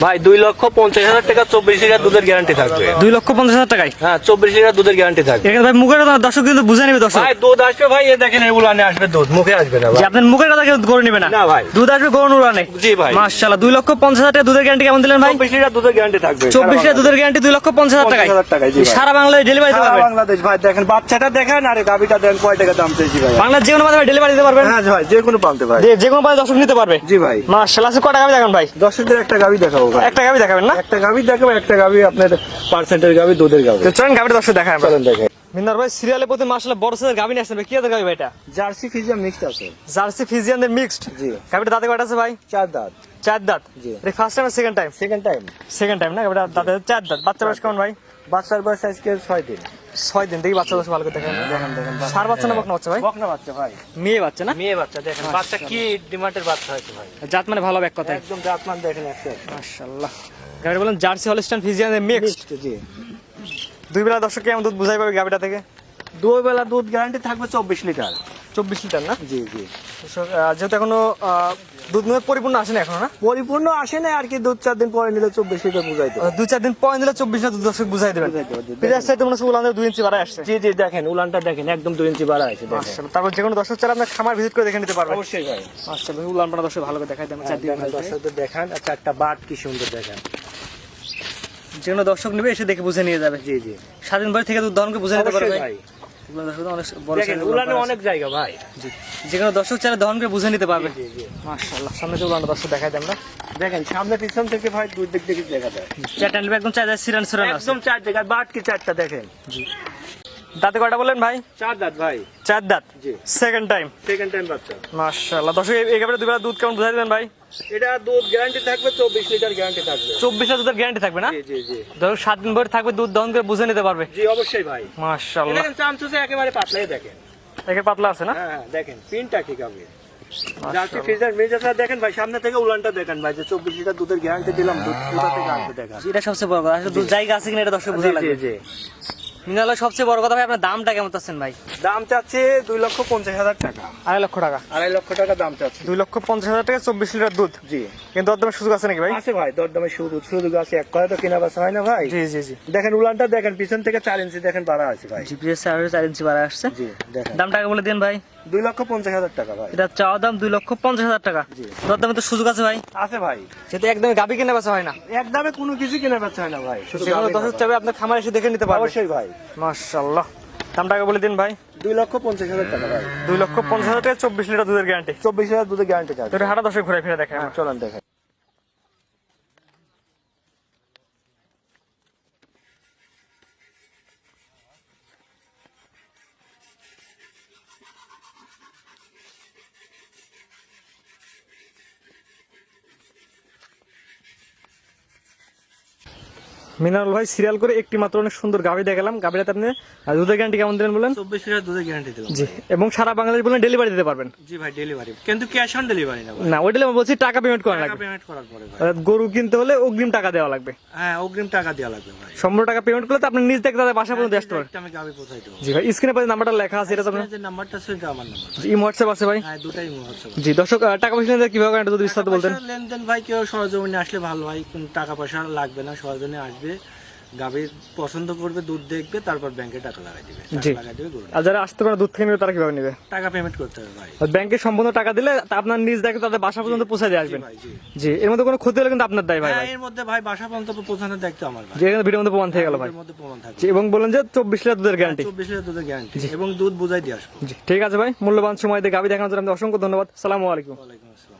ভাই দুই লক্ষ পঞ্চাশ হাজার টাকা চব্বিশ লিটার দুধের গ্যারান্টি থাকবে। দুই লক্ষ পঞ্চাশ হাজার টাকায়? হ্যাঁ চব্বিশ লিটার দুধের গ্যারান্টি থাকবে। এখানে ভাই মুখের কথা দর্শক কিন্তু বুঝে নেবে দর্শক। ভাই দুধ আসবে ভাই এ দেখেন এগুলো আনে আসবে দুধ মুখে আসবে না ভাই। আপনার মুখের কথা কেউ গরু নিবে না। না ভাই। দুধ আসবে গরু উড়ানে। জি ভাই। মাশাআল্লাহ দুই লক্ষ পঞ্চাশ হাজার টাকা দুধের গ্যারান্টি কেমন দিলেন ভাই? চব্বিশ লিটার দুধের গ্যারান্টি থাকবে। চব্বিশ লিটার দুধের গ্যারান্টি দুই লক্ষ পঞ্চাশ হাজার টাকায়। 50,000 টাকায়, জি সারা বাংলায় ডেলিভারি দিতে পারবেন। বাংলাদেশ ভাই দেখেন বাচ্চাটা দেখেন আরে গাবিটা দেন কয় টাকা দাম চাইছি ভাই। বাংলার যে কোনো মাধ্যমে ডেলিভারি দিতে পারবেন। হ্যাঁ ভাই যে কোনো পালতে ভাই। যে- কোনো মাধ্যমে দর্শক নিতে পারবে। জি ভাই। মাশাআল্লাহ আজকে কটা গাবি দেখান ভাই? দর্শকদের একটা গাবি দেখাবো। একটা গাবি দেখাবেন না? একটা গাভি দেখাবো একটা গাভি আপনার পার্সেন্টের গাভি দুধের গাবি তো চলেন গাবিটা দর্শক দেখাবেন চলেন দেখেন মিনার ভাই সিরিয়ালে প্রতি মাশাআল্লাহ বড় সাইজের গাভি নিয়ে আসছেন ভাই। কি জাতের গাভি ভাই এটা? জার্সি ফিজিয়াম মিক্সড আছে। জার্সি ফিজিয়ানদের মিক্সড জি। গাভিটা দাঁতে কয়টা আছে ভাই? চার দাঁত। চার দাঁত? জি। First time second time second time second time না? গাভিটা দাঁতে চার দাঁত। বাচ্চা বয়স কেমন ভাই? বাচ্চার বয়স আজকে ছয় দিন। ছয় দিন দেখি বাচ্চা বয়স ভালো করে দেখেন। দেখেন দেখেন সার বাচ্চা না বকনা বাচ্চা ভাই? বকনা বাচ্চা ভাই। মেয়ে বাচ্চা না? মেয়ে বাচ্চা দেখেন বাচ্চা কি ডিমান্ডের বাচ্চা হয়েছে ভাই। জাত মানে ভালো এক কথায়। একদম জাতমান দেখেন একটা মাশাআল্লাহ। গাড়ি বলেন জার্সি হলস্টাইন ফিজিয়ানের মিক্সড জি। দুই বেলা দর্শক কেমন দুধ বুঝাই পাবে গাবিটা থেকে? দুই বেলা দুধ গ্যারান্টি থাকবে চব্বিশ লিটার। চব্বিশ লিটার না? জি জি। যেহেতু এখনও দুধ পরিপূর্ণ আসেনি এখনও না? পরিপূর্ণ আসে না আর কি দুধ চার দিন পরে নিলে চব্বিশ লিটার বুঝাইতে আহ, দুই চার দিন পয়েন্ট দিলে চব্বিশ লিটার দুধ দর্শক বুঝাই দেবেন। বুঝাই মনে হচ্ছে উলানের দুই ইঞ্চি বাড়ায় আসছে। জি জি দেখেন উলানটা দেখেন একদম দুই ইঞ্চি আছে তারপর যে কোনো দর্শক চাইলে আপনার খামার ভিজিট করে দেখে নিতে পারবেন। অবশ্যই ভাই। উলান পানা দর্শক ভালো করে দেখাই দেন চার দিন দেখেন দর্শকদের দেখান আর চারটা বাট কি সুন্দর দেখেন। যে কোনো দর্শক নেবে এসে দেখে বুঝে নিয়ে যাবে। জি জি। স্বাধীন ভাবে থেকে দুধ দহনকে বুঝে নিতে পারবে। ভাই। অনেক বড় উলানে অনেক জায়গা ভাই। আছে। জি। যে কোনো দর্শক চাইলে দহনকে বুঝে নিতে পারবে। জি জি মাশাআল্লাহ সামনে যে উলান দর্শক দেখাই দেন না। দেখেন সামনে পিছন থেকে ভাই দুই দিক দিকে দেখা যায়। চারটা একদম চার সিরান সিরান একদম চার জায়গা বাট কি চারটা দেখেন। দাঁতে কয়টা বললেন ভাই? চার দাঁত ভাই। চার দাঁত? জি। সেকেন্ড টাইম সেকেন্ড টাইম বাচ্চা। মাশাআল্লাহ। দর্শক এই- দুই বেলা দুধ কেমন বুঝাই দেবেন ভাই? এটা দুধ গ্যারান্টি থাকবে চব্বিশ লিটার গ্যারান্টি থাকবে। চব্বিশ লিটার দুধের গ্যারান্টি থাকবে না? জি জি জি। ধরো সাত দিন ভরে থাকবে দুধ দহন করে বুঝে নিতে পারবে। জি অবশ্যই ভাই। মাশাআল্লাহ। দেখেন চামচুসে একেবারে পাতলাই দেখেন। একে পাতলা আছে না? হ্যাঁ হ্যাঁ দেখেন পিনটা ঠিক মাশাআল্লাহ। জার্সি ফিজার মেজাটা দেখেন ভাই সামনে থেকে উলানটা দেখেন ভাই যে চব্বিশ লিটার দুধের গ্যারান্টি দিলাম দুধ কোথা থেকে আনতে দেখান এটা সবচেয়ে বড় কথা। আসলে দুধ জায়গা আছে কিনা এটা দর্শক বুঝে জি লাগবে। জি। মিনাল সবচেয়ে বড় কথা ভাই আপনার দামটা কেমন চাচ্ছেন ভাই? দাম চাচ্ছে দুই লক্ষ পঞ্চাশ হাজার টাকা। আড়াই লক্ষ টাকা। আড়াই লক্ষ টাকা দাম চাচ্ছে। দুই লক্ষ পঞ্চাশ হাজার টাকা চব্বিশ লিটার দুধ। জি। কিন্তু দরদামের সুযোগ আছে নাকি ভাই? আছে ভাই দরদামের সুযোগ সুযোগ আছে। এক কথা তো কেনা বেচা হয় না ভাই? জি জি জি। দেখেন উলানটা দেখেন পিছন থেকে চার ইঞ্চি দেখেন বাড়া আছে ভাই। জিপিএস চার ইঞ্চি বাড়া আসছে। জি দেখেন। দামটা টাকা বলে দিন ভাই। দুই লক্ষ পঞ্চাশ হাজার টাকা ভাই। এটা চাওয়া দাম দুই লক্ষ পঞ্চাশ হাজার টাকা। জি। তোর দামে তো সুযোগ আছে ভাই। আছে ভাই। সেটা একদম গাবি কেনা বেচা হয় না। একদমে কোনো কিছু কেনা বেচা হয় না ভাই। সেগুলো গাভী চাবে আপনার খামার এসে দেখে নিতে পারবে। অবশ্যই ভাই। মাশাল্লাহ দাম টাকা বলে দিন ভাই। দুই লক্ষ পঞ্চাশ হাজার টাকা ভাই। দুই লক্ষ পঞ্চাশ হাজার টাকা চব্বিশ লিটার দুধের গ্যারান্টি চব্বিশ হাজার দুধের গ্যারান্টি তোর হাটা দশে ঘুরে ফিরে দেখে হ্যাঁ চলেন দেখেন মিনারুল ভাই সিরিয়াল করে একটি মাত্র অনেক সুন্দর গাভি দেখালাম। গাভিটাতে আপনি দুধের গ্যারান্টি কেমন দিলেন বলেন? চব্বিশ হাজার দুধের গ্যারান্টি দিলাম জি এবং সারা বাংলাদেশ বলেন ডেলিভারি দিতে পারবেন। জি ভাই ডেলিভারি কিন্তু ক্যাশ অন ডেলিভারি না না ওইটা আমি বলছি টাকা পেমেন্ট করা লাগবে। পেমেন্ট করার পরে গরু কিনতে হলে অগ্রিম টাকা দেওয়া লাগবে। হ্যাঁ অগ্রিম টাকা দেওয়া লাগবে ভাই। সম্পূর্ণ টাকা পেমেন্ট করলে তো আপনি নিজ থেকে তাদের বাসা পর্যন্ত আসতে একটা আমি গাবি পৌঁছাই দেবো। জি ভাই স্ক্রিনে পাশে নাম্বারটা লেখা আছে এটা তো আপনার যে নাম্বারটা সেটা আমার নাম্বার ইম হোয়াটসঅ্যাপ আছে ভাই। হ্যাঁ দুটাই হোয়াটসঅ্যাপ জি দর্শক টাকা পয়সা নিয়ে কীভাবে যদি বিস্তারিত বলতেন? লেনদেন ভাই কেউ সরজমিনে আসলে ভালো হয় কোন টাকা পয়সা লাগবে না সরজমিনে আসবে। গাভী পছন্দ করবে দুধ দেখবে তারপর ব্যাংকে টাকা লাগাই দিবে টাকা লাগাই দিবে গরু আর যারা আসতে পারে দুধ থেকে নেবে তারা কীভাবে নেবে? টাকা পেমেন্ট করতে হবে ভাই। ব্যাংকে সম্পূর্ণ টাকা দিলে আপনার নিজ দেখে তাদের বাসা পর্যন্ত পৌঁছে দিয়ে আসবেন। জি। এর মধ্যে কোনো ক্ষতি হলে কিন্তু আপনার দায় ভাই হ্যাঁ এর মধ্যে ভাই বাসা পর্যন্ত পৌঁছানোর দায়িত্ব আমার ভাই। যে এখানে ভিডিওর মধ্যে প্রমাণ থেকে গেল ভাই। এর মধ্যে প্রমাণ থাকবে জি, এবং বলেন যে চব্বিশ লিটার দুধের গ্যারান্টি চব্বিশ লিটার দুধের গ্যারান্টি এবং দুধ বুঝাই দিয়ে আসব। জি ঠিক আছে ভাই মূল্যবান সময় দিয়ে গাভী দেখানোর জন্য আপনাকে অসংখ্য ধন্যবাদ। সালামু আলাইকুম। ওয়ালাইকুম আসসালাম।